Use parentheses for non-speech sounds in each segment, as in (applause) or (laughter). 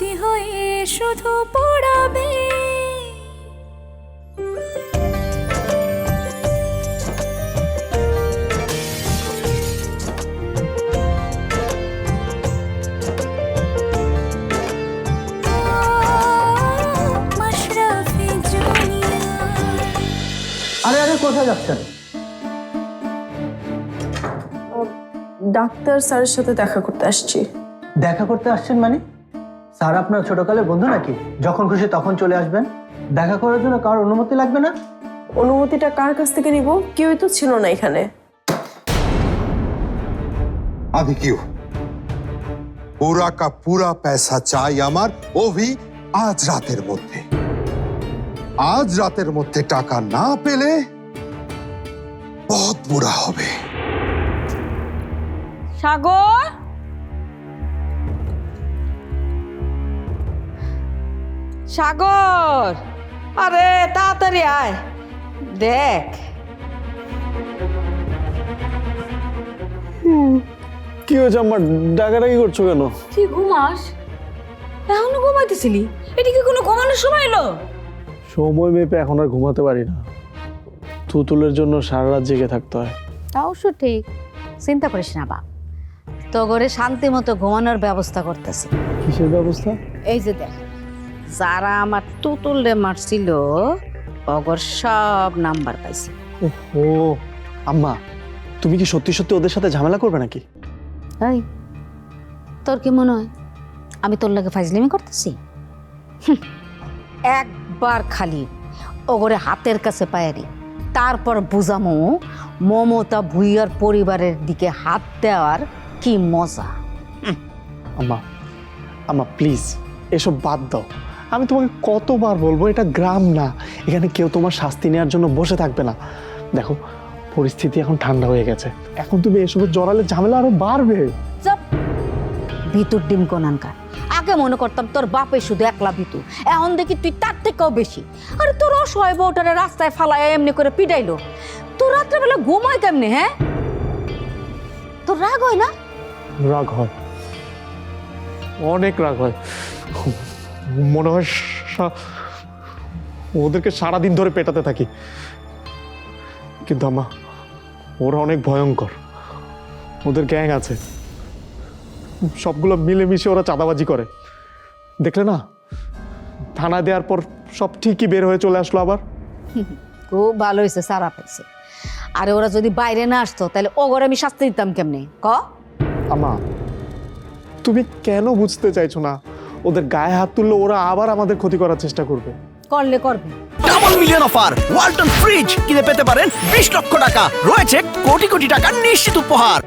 স্মৃতি হয়ে শুধু পড়াবে। মাশরাফি জুনিয়া আরে আরে কোথায় যাচ্ছেন? ডাক্তার স্যারের সাথে দেখা করতে আসছি। দেখা করতে আসছেন মানে? স্যার আপনার ছোটকালের বন্ধু নাকি যখন খুশি তখন চলে আসবেন দেখা করার জন্য কারোর অনুমতি লাগবে না অনুমতিটা কার কাছ থেকে নিব কেউই তো ছিল না এখানে अभी क्यों पूरा का पूरा पैसा চাই আমার ও ভি আজ রাতের মধ্যে আজ রাতের মধ্যে টাকা না পেলে বহুত বুড়া হবে সাগর সাগর! আরে তাড়াতাড়ি আয়। দেখ। কি হয়েছে আমার ডাকাডাকি করছ কেন? তুই ঘুমাস? এখনও ঘুমাইতেছিলি? এটা কি কোনো ঘুমানোর সময় এলো? সময় মেপে এখন আর ঘুমাতে পারি না। তুতুলের জন্য সারা রাত জেগে থাকতে হয়। তা অবশ্য ঠিক। চিন্তা করিস না বাপ তো ঘরে শান্তি মতো ঘুমানোর ব্যবস্থা করতেছি। কিসের ব্যবস্থা? এই যে দেখ। যারা আমার তুতুলে মারছিল অগর সব নাম্বার পাইছে। ও আম্মা তুমি কি সত্যি সত্যি ওদের সাথে ঝামেলা করবে নাকি? এই তোর কি মনে হয়? আমি তোর লাগে ফাইজলিমি করতেছি? একবার খালি ওগরে হাতের কাছে পায়ারি তারপর বুঝামো মমতা ভুইয়ার পরিবারের দিকে হাত দেওয়ার কি মজা। আম্মা আম্মা প্লিজ এসব বাদ দাও। আমি তোমাকে কতবার বলব এটা গ্রাম না। এখানে কেউ তোমার শাস্তি নেওয়ার জন্য বসে থাকবে না। দেখো পরিস্থিতি এখন ঠান্ডা হয়ে গেছে। এখন তুমি এসবের জড়ালে ঝামেলা আরও বাড়বে। ভিতুর ডিম কোনানকার আগে মনে করতাম তোর বাপে শুধু একলা ভিতু এখন দেখি তুই তার থেকেও বেশি। আরে তোর অসহায় বউটারে রাস্তায় ফালায় এমনি করে পিটাইলো। তোর রাত্রেবেলা ঘুমায় কেমনে হ্যাঁ? তোর রাগ হয় না? রাগ হয়। অনেক রাগ হয়। মনে হয় ওদেরকে সারাদিন ধরে পেটাতে থাকি। কিন্তু আমা ওরা অনেক ভয়ঙ্কর। ওদের গ্যাং আছে। সবগুলো মিলেমিশে ওরা চাঁদাবাজি করে। দেখলে না থানা দেওয়ার পর সব ঠিকই বের হয়ে চলে আসলো আবার। খুব ভালো হয়েছে সারা পাইছে। আরে ওরা যদি বাইরে না আসতো তাহলে ও ঘরে আমি শাস্তি দিতাম কেমনে? ক? আমা তুমি কেন বুঝতে চাইছো না? ওদের গায়ে হাত তুললে ওরা আবার আমাদের ক্ষতি করার চেষ্টা করবে। করলে করবে। Double million offer Walton fridge কিনে পেতে পারেন বিশ লক্ষ টাকা। রয়েছে কোটি কোটি টাকার নিশ্চিত উপহার।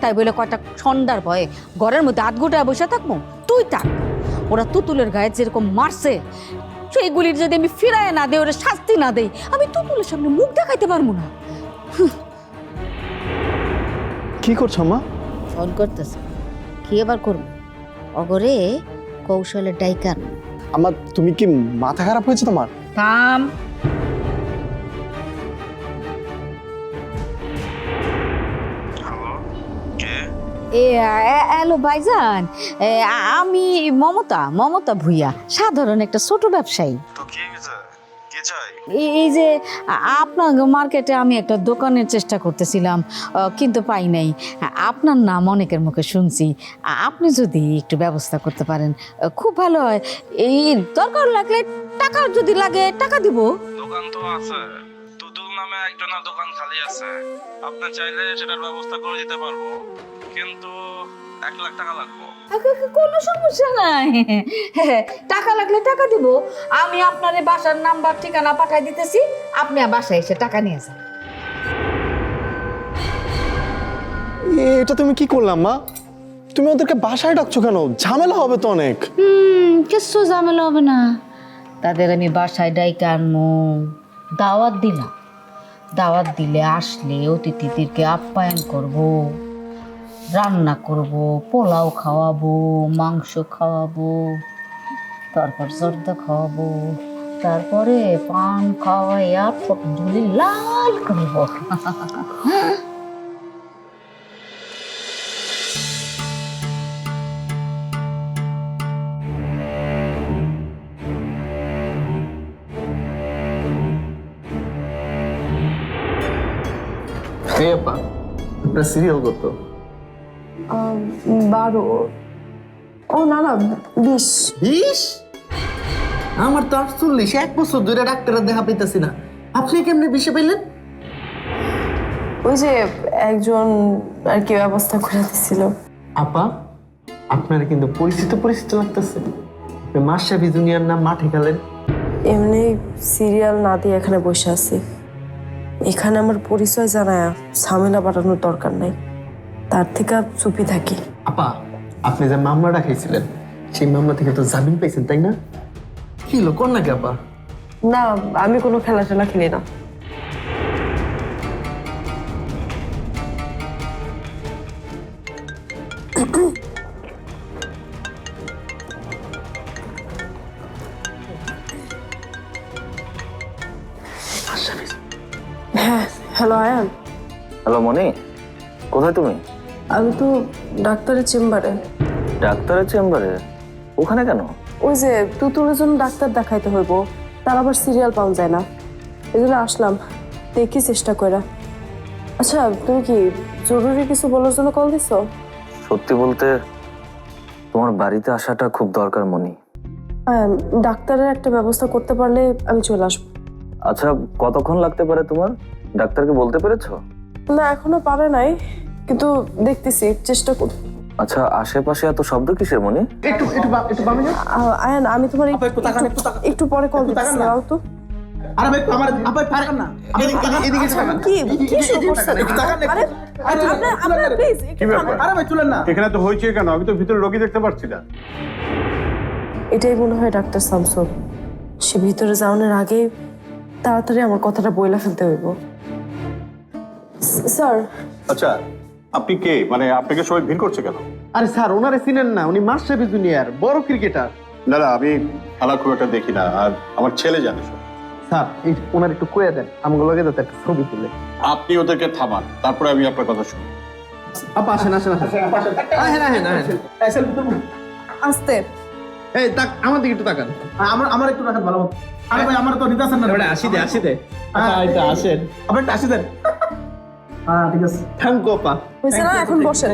তাই বলে কয়টা সন্ধ্যার ভয়ে ঘরের মধ্যে আধ গোটায় বসে থাকব? তুই থাক। ওরা তুতুলের গায়ে যেরকম মারছে সেইগুলির যদি আমি ফিরায় না দেই ওরা শাস্তি না দেই আমি তুতুলের সামনে মুখ দেখাইতে পারব না। কি করছ মা? ফোন করতেছে। কি এবার করব? অগরে কৌশলের ডাইকান। আমার তুমি কি মাথা খারাপ হয়েছে তোমার? থাম। হ্যালো ভাইজান। এ, আমি মমতা মমতা ভুইয়া সাধারণ একটা ছোট ব্যবসায়ী। এই- এই যে আপনার মার্কেটে আমি একটা দোকানের চেষ্টা করতেছিলাম কিন্তু পাই নাই। আপনার নাম অনেকের মুখে শুনছি। আপনি যদি একটু ব্যবস্থা করতে পারেন খুব ভালো হয়। এই দরকার লাগলে টাকা যদি লাগে, টাকা দিব। দোকান তো আছে। তুতুল নামে একজনের দোকান খালি আছে। আপনি চাইলে সেটার ব্যবস্থা করে দিতে পারব। কিন্তু এক লাখ টাকা লাগবে। কোনো সমস্যা নাই। (laughs) টাকা লাগলে টাকা দিব। আমি আপনার এই বাসার নাম্বার ঠিকানা পাঠাই দিতেছি। আপনি বাসায় এসে টাকা নিয়ে যান। এটা তুমি কি করলাম মা? তুমি ওদেরকে বাসায় ডাকছো কেন? ঝামেলা হবে তো অনেক। হুম কিছু ঝামেলা হবে না। তাদের আমি বাসায় ডাইকে আনব দাওয়াত দিলাম। দাওয়াত দিলে আসলে অতিথিদেরকে আপ্যায়ন করব। রান্না করব, পোলাও খাওয়াবো, মাংস খাওয়াবো, তারপর জর্দা খাওয়াবো, তারপরে পান খাওয়াইয়া ধুলি লাল করব এই সিরিয়াল করতো। বারো। ও না না বিশ। বিশ? আমার তো আটচল্লিশ এক বছর ধরে ডাক্তারের দেখা পাইতেছি না। আপনি কেমনে বিষে পেলেন ওই যে একজন আর কি ব্যবস্থা করে দিছিল। আপা আপনার কিন্তু পরিচিত পরিচিত লাগতেছে। মাসাবি জুনিয়র নাম মাঠে খেলেন? এমনি সিরিয়াল না দিয়ে এখানে বসে আছি। এখানে আমার পরিচয় জানায় ঝামেলা বাড়ানোর দরকার নাই। তার থেকে চুপি থাকি। আপা আপনি যে মামলাটা খেয়েছিলেন সেই মামলা থেকে তো জামিন পাইছেন তাই না? কি লোক কোন নাকি আপা। না আমি কোনো খেলা টেলা খেলি না। আমি তো ডাক্তারের চেম্বারে। ডাক্তারের চেম্বারে? ওখানে কেন? ওই যে তুতুলের জন্য ডাক্তার দেখাইতে হইব তার আবার সিরিয়াল পাওয়া যায় না। এই জন্য আসলাম দেখি চেষ্টা করে আচ্ছা তুমি কি জরুরি কিছু বলার জন্য কল দিছো? সত্যি বলতে তোমার বাড়িতে আসাটা খুব দরকার মনি। হ্যাঁ ডাক্তারের একটা ব্যবস্থা করতে পারলে আমি চলে আসব। আচ্ছা কতক্ষণ লাগতে পারে তোমার? ডাক্তারকে বলতে পেরেছ? না এখনও পারে নাই। কিন্তু দেখতেছি চেষ্টা কর। আচ্ছা আশেপাশে এত শব্দ কিসের মনে? একটু একটু বা- একটু বামে যাও। আ- আয়ান আমি তোমার একটু- একটু তাকান, একটু তাকান। একটু পরে কল একটু তাকান না। দাও তো। আরে ভাই আমার আপা পারেন না। এদিকে এদিকে- এদিকে তাকান। কি এদিকে- কি শুরু করছেন তাকান, একটু তাকান না, আরে একটু। আপনার আপনার প্লিজ কি ব্যাপার আরে ভাই তুলেন না। এখানে তো হয়েছে কেন? আমি তো ভিতরে রোগী দেখতে পাচ্ছি না। এটাই মনে হয় ডাক্তার শামসুল সে ভিতরে যাওয়ানোর আগে তাড়াতাড়ি আমার কথাটা বইলা ফেলতে হইব। স্যার। আচ্ছা আপনি কে? মানে আপনাকে সবাই ভিড় করছে কেন? আরে স্যার ওনারে চিনেন না উনি মাসাবি জুনিয়র বড় ক্রিকেটার। না না আমি খেলা খুব একটা দেখি না আর আমার ছেলে জানে সব। স্যার এই ওনার একটু কয়ে দেন আমগুলো লগে যাতে একটা ছবি তুলে। আপনি ওদেরকে থামান তারপরে আমি আপনার কথা শুনি। আপা আসেন আসেন আসেন। আসেন আসেন আসেন। আসেন এই তাক আমার দিকে একটু তাকান। আমার আমার একটু রাখান ভালো আরে ভাই আমার তো নিতে আসেন না। আসি দে আসি দে। এটা আসেন। আপনি একটা আসি দেন। হ্যাঁ ঠিক আছে থ্যাংক ইউ আপা হয়েছে না এখন বসেন।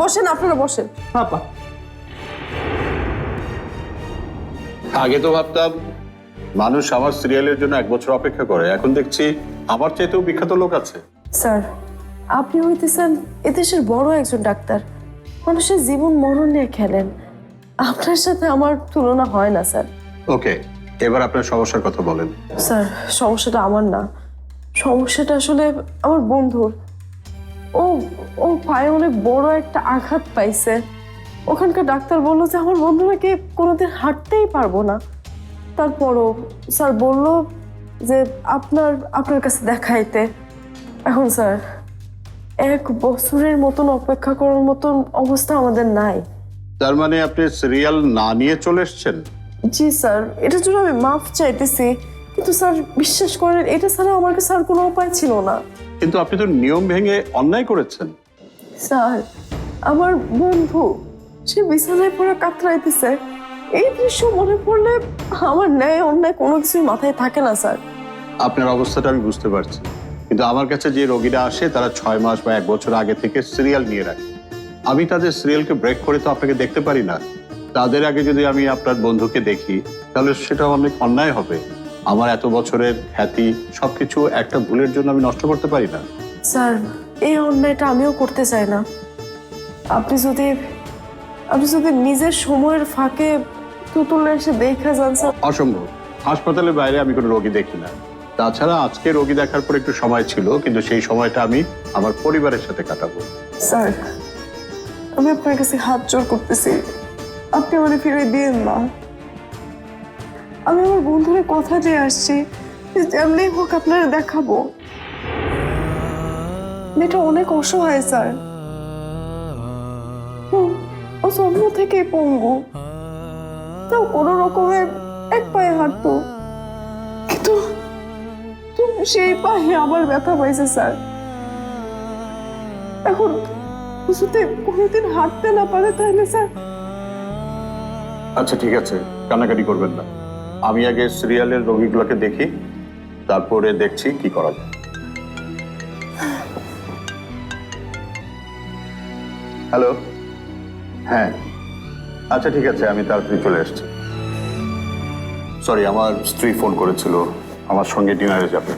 বসেন আপনারা বসেন। আপা আগে তো ভাবতাম মানুষ আমার সিরিয়ালের জন্য এক বছর অপেক্ষা করে। এখন দেখছি আমার চাইতেও বিখ্যাত লোক আছে। স্যার আপনি হইতেছেন এদেশের বড় একজন ডাক্তার। মানুষের জীবন মরণ নিয়ে খেলেন। আপনার সাথে আমার তুলনা হয় না স্যার। ওকে এবার আপনার সমস্যার কথা বলেন। স্যার সমস্যাটা আমার না। সমস্যাটা আসলে আমার বন্ধুর। ও ও পায়ে অনেক বড় একটা আঘাত পাইছে। ওখানকার ডাক্তার বলল যে আমার বন্ধু নাকি কোনোদিন হাঁটতেই পারব না। তারপরও স্যার বলল যে আপনার আপনার কাছে দেখাইতে। এখন স্যার এক বছরের মতন অপেক্ষা করার মতন অবস্থা আমাদের নাই। তার মানে আপনি সিরিয়াল না নিয়ে চলে এসছেন? জি স্যার এটার জন্য আমি মাফ চাইতেছি। কিন্তু স্যার বিশ্বাস করেন এটা ছাড়া আমার কাছে আর কোনো উপায় ছিল না। কিন্তু আপনি তো নিয়ম ভেঙে অন্যায় করেছেন। স্যার আমার বন্ধু সে বিছানায় পড়ে কাতরাইতেছে। এই দৃশ্য মনে পড়লে আমার ন্যায় অন্যায় কোনো কিছুই মাথায় থাকে না স্যার। আপনার অবস্থাটা আমি বুঝতে পারছি। কিন্তু আমার কাছে যে রোগীরা আসে তারা ছয় মাস বা এক বছর আগে থেকে সিরিয়াল নিয়ে রাখে। আমি তাদের সিরিয়ালকে ব্রেক করে তো আপনাকে দেখতে পারি না। তাদের আগে যদি আমি আপনার বন্ধুকে দেখি তাহলে সেটা অনেক অন্যায় হবে। আমার এত বছরের খ্যাতি সবকিছু একটা ভুলের জন্য আমি নষ্ট করতে পারি না। স্যার এই অন্যায়টা আমিও করতে চাই না। আপনি যদি আপনি যদি নিজের সময়ের ফাঁকে তুতুলে এসে দেখা যান স্যার। অসম্ভব। হাসপাতালের বাইরে আমি কোনো রোগী দেখি না। তাছাড়া আজকে রোগী দেখার পর একটু সময় ছিল কিন্তু সেই সময়টা আমি আমার পরিবারের সাথে কাটাবো। স্যার আমি আপনার কাছে হাত জোর করতেছি। আপনি আমাকে ফিরে দিয়েন না। আমি আমার বন্ধুরে কথা দিয়ে আসছি যেমনি হোক আপনারা দেখাবো। মেয়েটা অনেক অসহায়, স্যার। ও- জন্ম থেকে পঙ্গু। তাও কোনো রকমে এক পায়ে হাঁটতো। কিন্তু সেই পায়ে আবার ব্যথা পাইছে, স্যার। এখন যদি কোনোদিন হাঁটতে না পারে তাহলে, স্যার। আচ্ছা ঠিক আছে। কান্নাকাটি করবেন না। আমি আগে সিরিয়ালের রোগীগুলোকে দেখি তারপরে দেখছি কি করা যায়। হ্যালো? হ্যাঁ। আচ্ছা ঠিক আছে আমি তাড়াতাড়ি চলে এসেছি সরি আমার স্ত্রী ফোন করেছিল আমার সঙ্গে ডিনারে যাবে।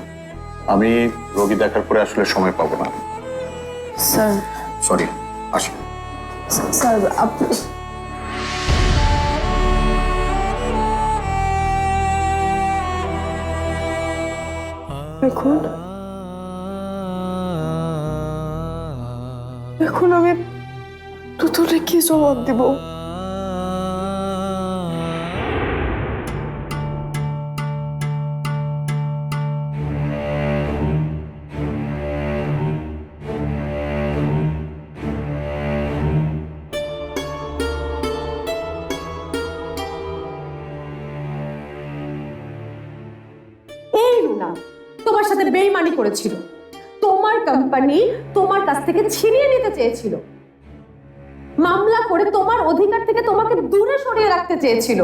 আমি রোগী দেখার পরে আসলে সময় পাবো না। স্যার। সরি আসি। স্যার আপনি এখন? এখন আমি তুতুলে কি জবাব দিব? কোম্পানি তোমার কাছ থেকে ছিনিয়ে নিতে চেয়েছিল। মামলা করে তোমার অধিকার থেকে তোমাকে দূরে সরিয়ে রাখতে চেয়েছিল।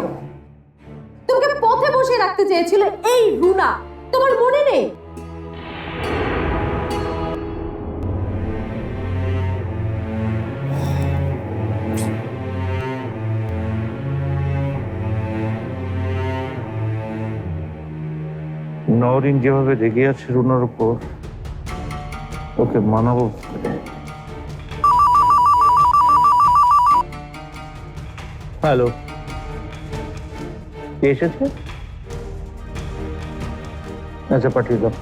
তোমাকে পথে বসিয়ে রাখতে চেয়েছিল এই রুনা। তোমার মনে নেই? নরিন যেভাবে রেগে আছে রুনার উপর ওকে মানাবো। হ্যালো। কে এসেছে? আচ্ছা পাঠিয়ে দাও।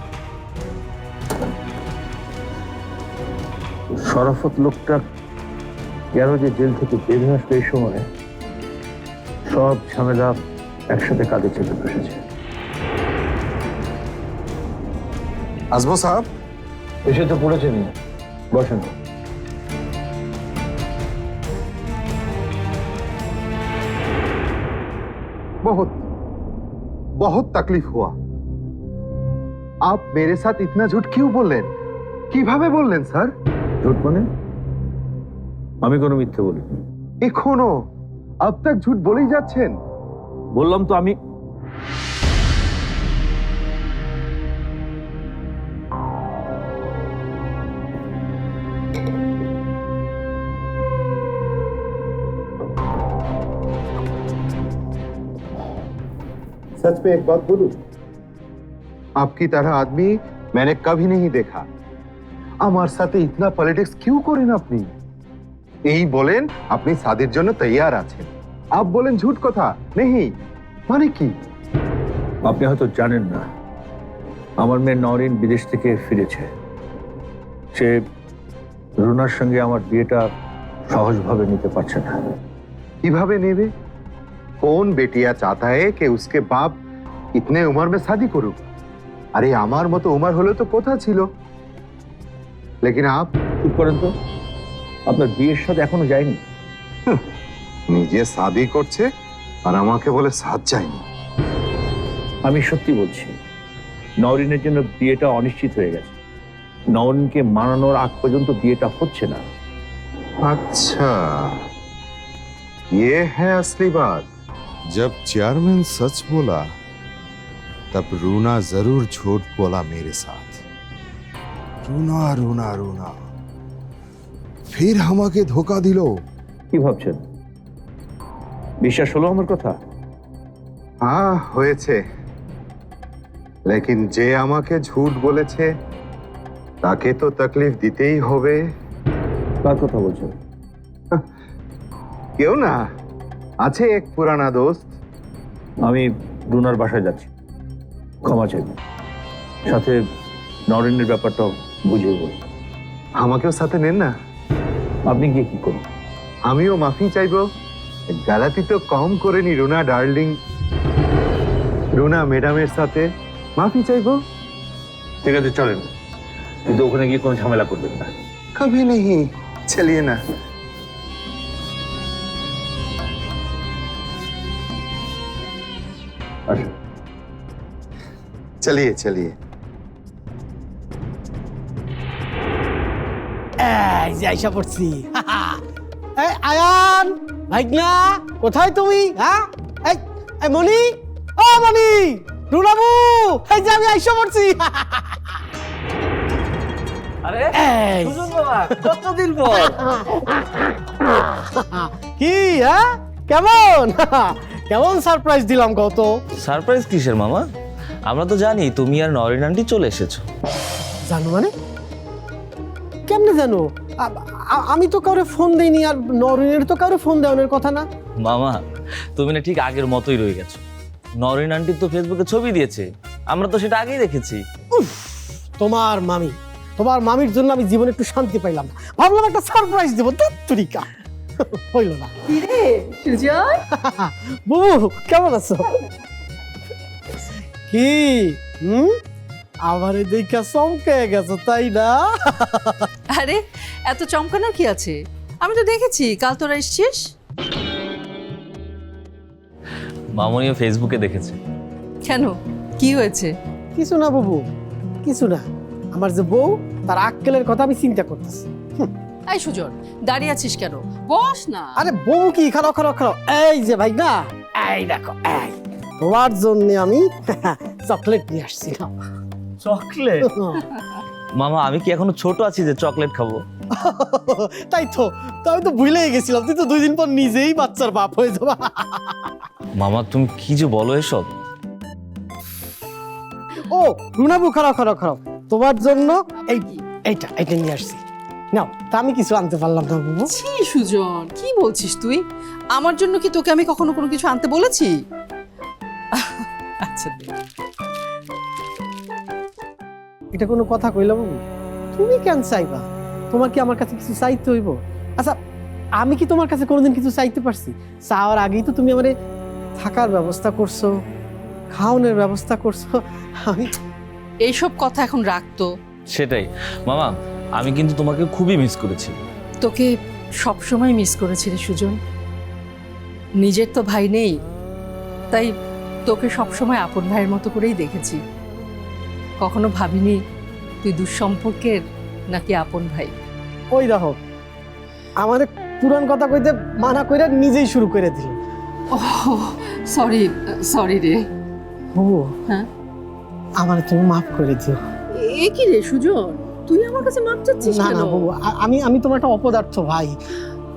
শরাফত লোকটা কেন যে জেল থেকে বেরিয়ে আসবে এই সময়। সব ঝামেলা একসাথে কাঁধে চেপে বসেছে। আসব সাহেব? এসে তো পড়েছেনি বসেন बहुत बहुत तकलीफ हुआ आप मेरे साथ इतना झूठ क्यों বললেন কিভাবে বললেন স্যার ঝুট মানে আমি কোনো মিথ্যে বলি এখনো अब तक झूठ বলেই যাচ্ছেন বললাম তো আমি में एक बात बोलूं आपकी तरह आदमी मैंने कभी नहीं देखा আমার সাথে ইতনা পলিটিক্স কিউ করেন আপনি এই বলেন আপনি সাদির জন্য তৈয়ার আছেন আপ বলেন ঝুট কথা নেই মানে কি আপনি হয়তো জানেন না আমার মেয়ে নরিন বিদেশ থেকে ফিরেছে সে রুনার সঙ্গে আমার বিয়েটা সহজভাবে নিতে পারছে না কিভাবে নেবে कौन बेटिया चाहता है कि उसके बाप इतने उम्र में शादी করুক আরে আমার মতো উমর হলে তো কথা ছিল लेकिन आप চুপ করেন তো আপনার বিয়ের সাথে এখনো যায়নি নিজে শাদি করছে আর আমাকে বলে সাথ চাইনি আমি সত্যি বলছি নরিনের জন্য বিয়েটা অনিশ্চিত হয়ে গেছে নরিনকে মানানোর আগ পর্যন্ত বিয়েটা হচ্ছে না अच्छा ये है असली बात जब चेयरमैन सच बोला तब रूना जरूर झूठ बोला मेरे साथ रूना रूना रूना फिर আমাকে ধোকা দিল কি ভাবছেন বিশ্বাস হলো আমার কথা হ্যাঁ হয়েছে লেকিন যে আমাকে ঝুট বলেছে তাকে তো তকলিফ দিতেই হবে কার কথা বলছেন কেউ না আছে এক পুরানা দোস্ত আমি রুনার বাসায় যাচ্ছি ক্ষমা চাইব সাথে নরেনের ব্যাপারটাও বুঝিয়ে বল আমাকেও সাথে নেন না? আপনি গিয়ে কি করুন? আমিও মাফি চাইব। গালাতি তো কম করেনি রুনা ডার্লিং। রুনা ম্যাডামের সাথে মাফি চাইব? ঠিক আছে চলেন। কিন্তু ওখানে গিয়ে কোনো ঝামেলা করবেন না। কভি নেই চলিয়ে না। আসুন। চলিয়ে চলিয়ে। এই যে আইসা পড়ছি। (laughs) এই আয়ান ভাইগনা কোথায় তুমি? হ্যাঁ? এই এই মনি ও মনি রুনাবু এই যে আমি আইসা পড়ছি। (laughs) আরে কতদিন পর? (laughs) কি হ্যাঁ? কেমন? কেমন সারপ্রাইজ দিলাম কত সারপ্রাইজ কিসের মামা? আমরা তো জানি তুমি আর নরিন আন্টি চলে এসেছ। জানো মানে? কেমনে জানো? আমি তো কাউরে ফোন দেইনি আর নরিনের তো কাউরে ফোন দেওয়ানোর কথা না। মামা তুমি না ঠিক আগের মতোই রয়ে গেছো। নরিন আন্টি তো ফেসবুকে ছবি দিয়েছে। আমরা তো সেটা আগেই দেখেছি। তোমার মামি। তোমার মামির জন্য আমি জীবনে একটু শান্তি পাইলাম না। ভাবলাম একটা সারপ্রাইজ দেবো তরিকা হইল না। কিরে সুজয় (laughs) বুবু কেমন আছো? কি হুম? আমারে দেখা চমকে গেছো তাই না? আরে এত চমকানোর কি আছে? আমি তো দেখেছি কাল তোরা এসছিস? মামনিও ফেসবুকে দেখেছে। কেন? কি হয়েছে? কিছু না বুবু কিছু না। আমার যে বউ তার আক্কেলের কথা আমি চিন্তা করতেছি। এই সুজন দাঁড়িয়ে আছিস কেন? বস না। আরে বউ কি? খারাপ খারাপ খারাপ এই যে ভাই না এই দেখো এই। তোমার জন্য আমি (laughs) চকলেট নিয়ে আসছিলাম। চকলেট? (laughs) মামা আমি কি এখনও ছোট আছি যে চকলেট খাব? (laughs) তাই তো তো আমি তো ভুলেই গেছিলাম তুই তো দুই দিন পর নিজেই বাচ্চার বাপ হয়ে যাবা। মামা তুমি কি যে বলো এসব? ও রুনাবু খারাপ খারাপ খারাপ তোমার জন্য এই এইটা এইটা নিয়ে আসছি। নাও তা আমি কিছু আনতে পারলাম না বুবু ছি সুজন কি বলছিস তুই? আমার জন্য কি তোকে আমি কখনো কোনো কিছু আনতে বলেছি? আচ্ছা এটা কোনো কথা কইলাম বাবু? তুমি কেন চাইবা? তোমার কি আমার কাছে কিছু চাইতে হইব? আচ্ছা আমি কি তোমার কাছে কোনোদিন কিছু চাইতে পারছি? চাওয়ার আগেই তো তুমি আমারে থাকার ব্যবস্থা করছ খাওয়ানোর ব্যবস্থা করছ। আমি এইসব কথা এখন রাখতো। সেটাই। মামা আমি কিন্তু তোমাকে খুবই মিস করেছি। তোকে সব সময় মিস করেছি রে সুজন। নিজের তো ভাই নেই তাই তোকে সবসময় আপন ভাইয়ের মতো করেই দেখেছি। কখনো ভাবিনি তুই দুঃসম্পর্কের নাকি আপন ভাই। ওই দেখো আমাদের পুরান কথা কইতে মানা কইরা নিজেই শুরু করে দিল। ও সরি সরি রে। ও হ্যাঁ? আমার তুমি মাফ করে দিও। এ কি রে সুজন? তুই আমার কাছে মাপ চাচ্ছিস না না বাবু আমি আমি তোমার একটা অপদার্থ ভাই।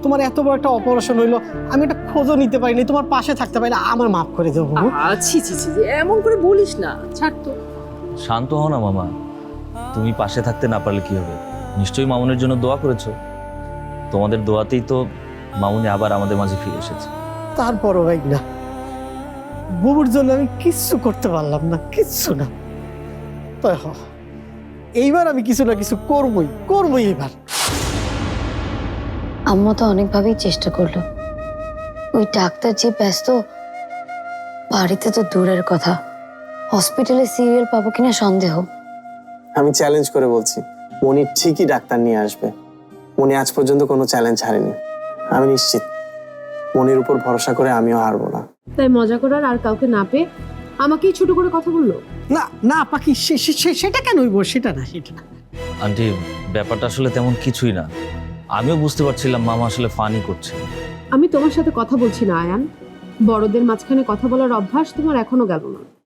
তোমার এত বড় একটা অপারেশন হইল আমি একটা খোঁজও নিতে পারিনি তোমার পাশে থাকতে পারি না আমার মাফ করে দেবো আছি ছি ছি এমন করে বলিস না ছাড় তো। শান্ত হও না মামা। তুমি পাশে থাকতে না পারলে কি হবে? নিশ্চয়ই মামুনের জন্য দোয়া করেছ। তোমাদের দোয়াতেই তো মামুনি আবার আমাদের মাঝে ফিরে এসেছে। তারপরও ভাই না বুবুর জন্য আমি কিচ্ছু করতে পারলাম না কিচ্ছু না। তাই হ এইবার আমি কিছু না কিছু করবই করবই এবার। আম্মা তো অনেকভাবেই চেষ্টা করল। ওই ডাক্তার যে ব্যস্ত বাড়িতে তো দূরের কথা। হসপিটালে সিরিয়াল পাবো কিনা সন্দেহ। আমি চ্যালেঞ্জ করে বলছি মনি ঠিকই ডাক্তার নিয়ে আসবে। মনি আজ পর্যন্ত কোনো চ্যালেঞ্জ হারেনি। আমি নিশ্চিত মনির উপর ভরসা করে আমিও হারবো না। তাই মজা করার আর কাউকে না পেয়ে আমাকেই ছোট করে কথা বলল? না না পাখি সেটা কেন হইব? সেটা না সেটা না। আন্টি ব্যাপারটা আসলে তেমন কিছুই না। আমিও বুঝতে পারছিলাম মামা আসলে ফানি করছে। আমি তোমার সাথে কথা বলছি না, আয়ান। বড়দের মাঝখানে কথা বলার অভ্যাস তোমার এখনও গেল না।